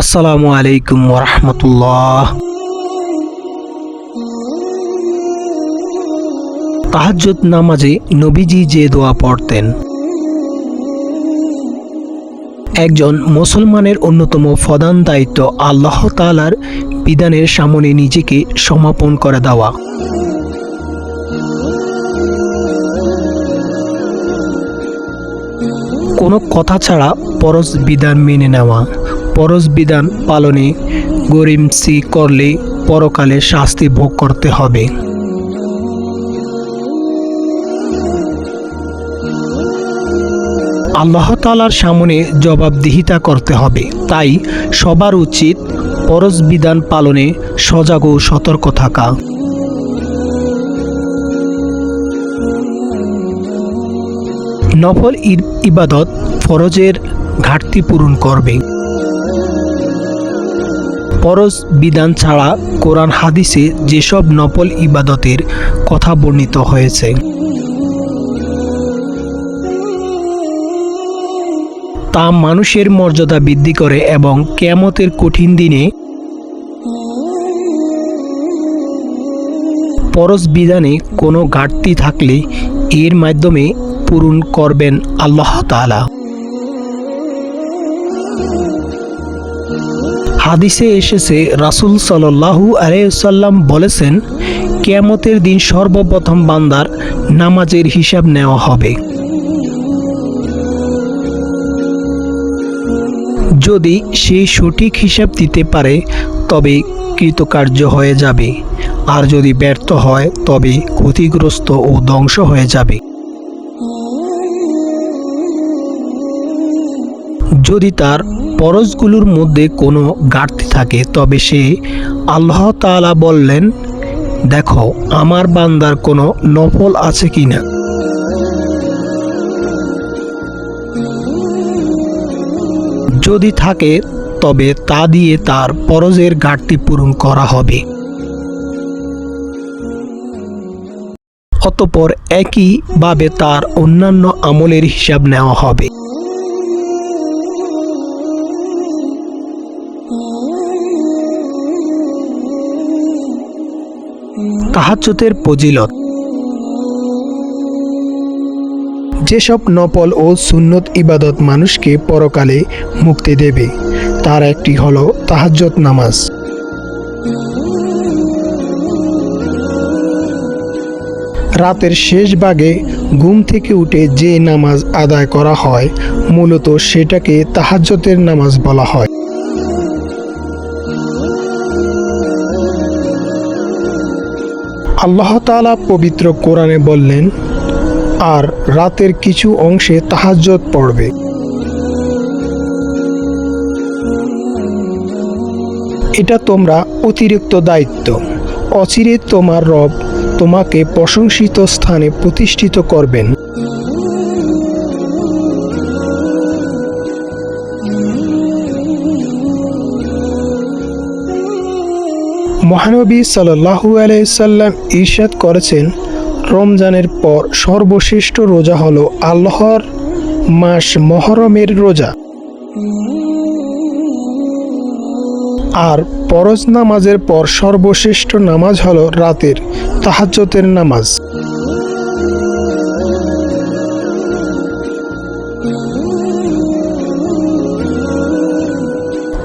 আসসালামু আলাইকুম রহমতুল্লাহ তাহাজ্জুদ নামাজে নবীজি যে দোয়া পড়তেন। একজন মুসলমানের অন্যতম প্রধান দায়িত্ব আল্লাহ তাআলার বিধানের সামনে নিজেকে সমাপন করে দেওয়া। কোনো কথা ছাড়া পরশ বিধান মেনে নেওয়া। পরশ বিধান পালনে গরিমসি করলে পরকালে শাস্তি ভোগ করতে হবে। আল্লাহ তালার সামনে জবাবদিহিতা করতে হবে। তাই সবার উচিত পরশ বিধান পালনে সজাগ ও সতর্ক থাকা। নফল ইবাদত ফরজের ঘাটতি পূরণ করবে। ফরজ বিধান ছাড়া কোরআন হাদিসে যেসব নফল ইবাদতের কথা বর্ণিত হয়েছে। তা মানুষের মর্যাদা বৃদ্ধি করে এবং কেয়ামতের কঠিন দিনে পরশ বিধানে কোনো ঘাটতি থাকলে এর মাধ্যমে পূরণ করবেন আল্লাহ তাআলা। হাদিসে এসেছে, রাসূল সাল্লাল্লাহু আলাইসাল্লাম বলেছেন, কেয়ামতের দিন সর্বপ্রথম বান্দার নামাজের হিসাব নেওয়া হবে। যদি সে সঠিক হিসাব দিতে পারে, তবে কৃতকার্য হয়ে যাবে। আর যদি ব্যর্থ হয়, তবে ক্ষতিগ্রস্ত ও ধ্বংস হয়ে যাবে। যদি তার পরশগুলোর মধ্যে কোনো ঘাটতি থাকে, তবে সে আল্লাহ তাআলা বললেন, দেখো, আমার বান্দার কোনো নফল আছে কিনা? যদি থাকে, তবে তা দিয়ে তার পরজের ঘাটতি পূরণ করা হবে। অতপর একইভাবে তার অন্যান্য আমলের হিসাব নেওয়া হবে। তাহাজ্জুদের ফজিলত যেসব নপল ও সুন্নত ইবাদত মানুষকে পরকালে মুক্তি দেবে, তার একটি হল তাহাজ্জত নামাজ। রাতের শেষ ভাগে ঘুম থেকে উঠে যে নামাজ আদায় করা হয়, মূলত সেটাকে তাহাজ্জতের নামাজ বলা হয়। আল্লাহ তালা পবিত্র কোরআনে বললেন, আর রাতের কিছু অংশে তাহাজ্জত পড়বে। এটা তোমরা অতিরিক্ত দায়িত্ব। অচিরে তোমার রব তোমাকে প্রশংসিত স্থানে প্রতিষ্ঠিত করবেন। মহানবী সাল্লাহু আলাইসাল্লাম ঈর্ষাদ করেছেন, রমজানের পর সর্বশ্রেষ্ঠ রোজা হলো আল্লাহর মাস মহরমের রোজা। আর পরজ নামাজের পর সর্বশ্রেষ্ঠ নামাজ হলো রাতের তাহাজ্জতের নামাজ।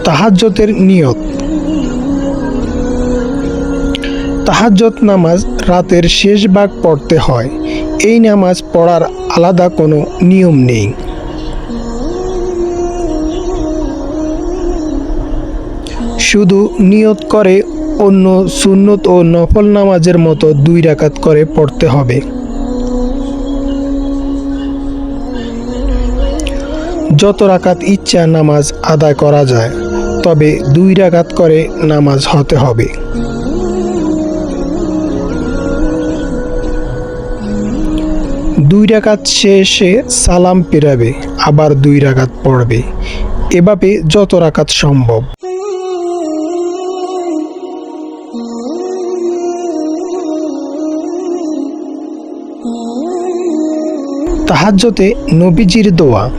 তাহাজ্জতের নিয়ত। তাহাজ্জত নামাজ রাতের শেষ ভাগ পড়তে হয়। এই নামাজ পড়ার আলাদা কোনো নিয়ম নেই। শুধু নিয়ত করে অন্য সুন্নত ও নফল নামাজের মতো দুই রাকাত করে পড়তে হবে। যত রাকাত ইচ্ছা নামাজ আদায় করা যায়, তবে দুই রাকাত করে নামাজ হতে হবে। দুই রাকাত শেষে সালাম পেরাবে, আবার দুই রাকাত পড়বে। এভাবে যত রাকাত সম্ভব। তাহাজ্জতে নবীজির দোয়া।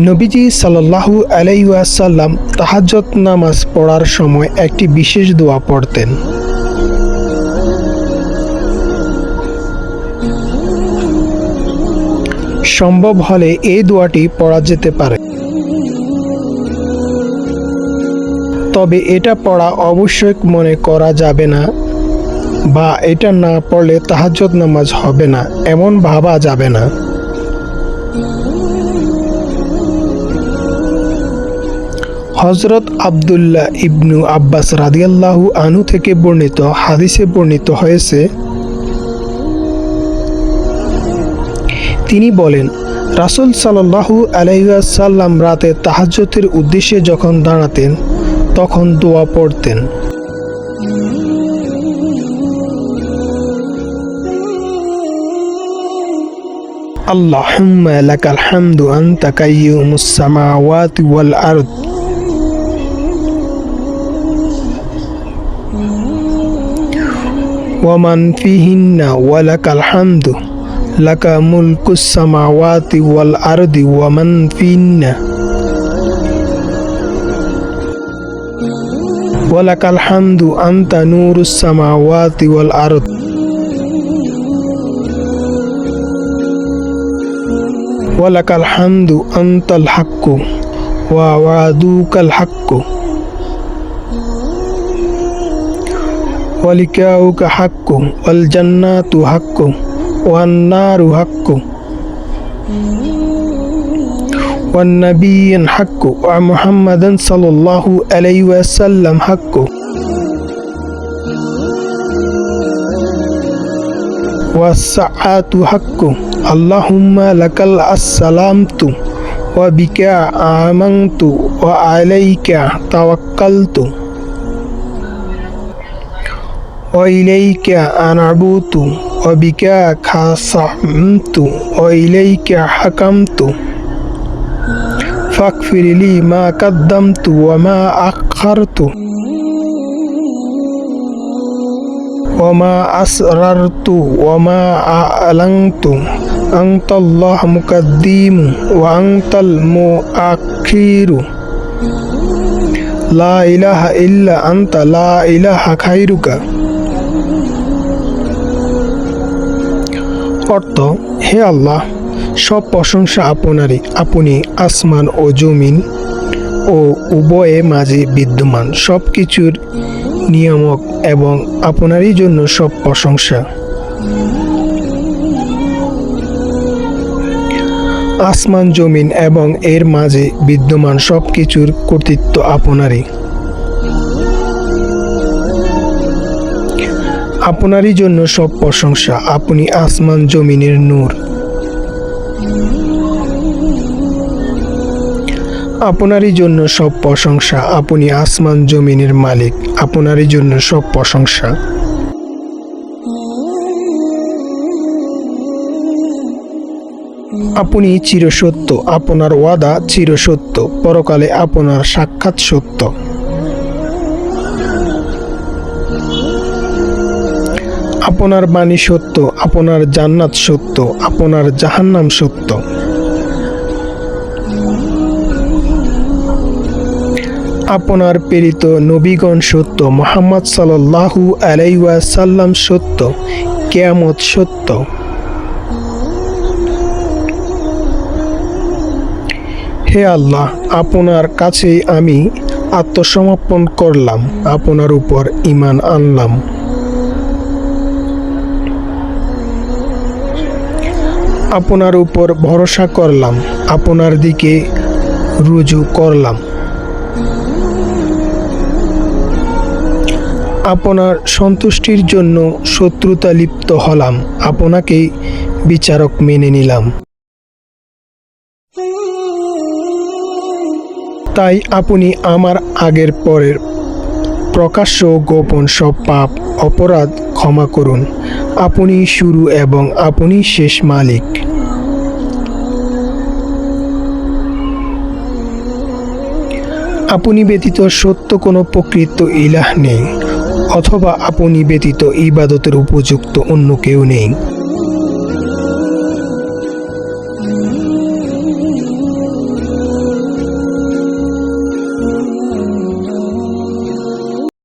নবীজি সাল্লাল্লাহু আলাইসাল্লাম তাহাজ্জত নামাজ পড়ার সময় একটি বিশেষ দোয়া পড়তেন। সম্ভব হলে এই দোয়াটি পড়া যেতে পারে। তবে এটা পড়া অবশ্যই মনে করা যাবে না বা এটা না পড়লে তাহাজ্জত নামাজ হবে না, এমন ভাবা যাবে না। হজরত আবদুল্লাহ ইবনু আব্বাস রাদিয়াল্লাহু আনু থেকে বর্ণিত হাদিসে বর্ণিত হয়েছে তিনি বলেন রাসুল সাল্লাহু আলাইসাল্লাম রাতে তাহাজ্জতের উদ্দেশ্যে যখন দাঁড়াতেন তখন দোয়া পড়তেন اللهم لك الحمد أنت قيوم السماوات والأرض ومن فيهن ولك الحمد لك ملك السماوات والأرض ومن فيهن ولك الحمد أنت نور السماوات والأرض ولك الحمد أنت الحق ووعدوك الحق ولكاؤك حق والجنات حق والنار حق. والنبي حق. ومحمدا صلى الله عليه وسلم حق. والساعات حق. اللهم لك السلامت وبك آمنت وعليك توكلت. وإليك أنعبت وبك خاصمت وإليك حكمت. فاغفر لي ما قدمت وما أخرت. وما أسررت وما أعلنت. أنت الله مقدم وأنت المؤخر. لا إله إلا أنت لا إله خيرك অর্থ হে আল্লাহ, সব প্রশংসা আপনারই। আপনি আসমান ও জমিন ও উভয়ে মাঝে বিদ্যমান। সব কিছুর নিয়ামক এবং আপনারই জন্য সব প্রশংসা। আসমান, জমিন এবং এর মাঝে বিদ্যমান সব কিছুর কর্তৃত্ব আপনারই। আপনারই জন্য সব প্রশংসা। আপনি আসমান জমিনের নূর। আপনারই জন্য সব প্রশংসা। আপনি আসমান জমিনের মালিক। আপনারই জন্য সব প্রশংসা। আপনি চিরসত্য। আপনার ওয়াদা চিরসত্য। পরকালে আপনার সাক্ষাৎ সত্য। আপনার বাণী সত্য, আপনার জান্নাত সত্য, আপনার জাহান্নাম সত্য। আপনার প্রেরিত নবীগণ সত্য, মোহাম্মদ সাল্লাহু আলাইসাল্লাম সত্য, কেয়ামত সত্য। হে আল্লাহ, আপনার কাছে আমি আত্মসমর্পণ করলাম, আপনার উপর ইমান আনলাম। আপনার উপর ভরসা করলাম, আপনার দিকে রুজু করলাম। আপনার সন্তুষ্টির জন্য শত্রুতা লিপ্ত হলাম আপনাকে বিচারক মেনে নিলাম। তাই আপনি আমার আগের পরের প্রকাশ্য গোপন সব পাপ, অপরাধ ক্ষমা করুন। আপনি শুরু এবং আপনি শেষ মালিক। আপনি ব্যতীত সত্য কোনো প্রকৃত ইলাহ নেই, অথবা আপনি ব্যতীত ইবাদতের উপযুক্ত অন্য কেউ নেই।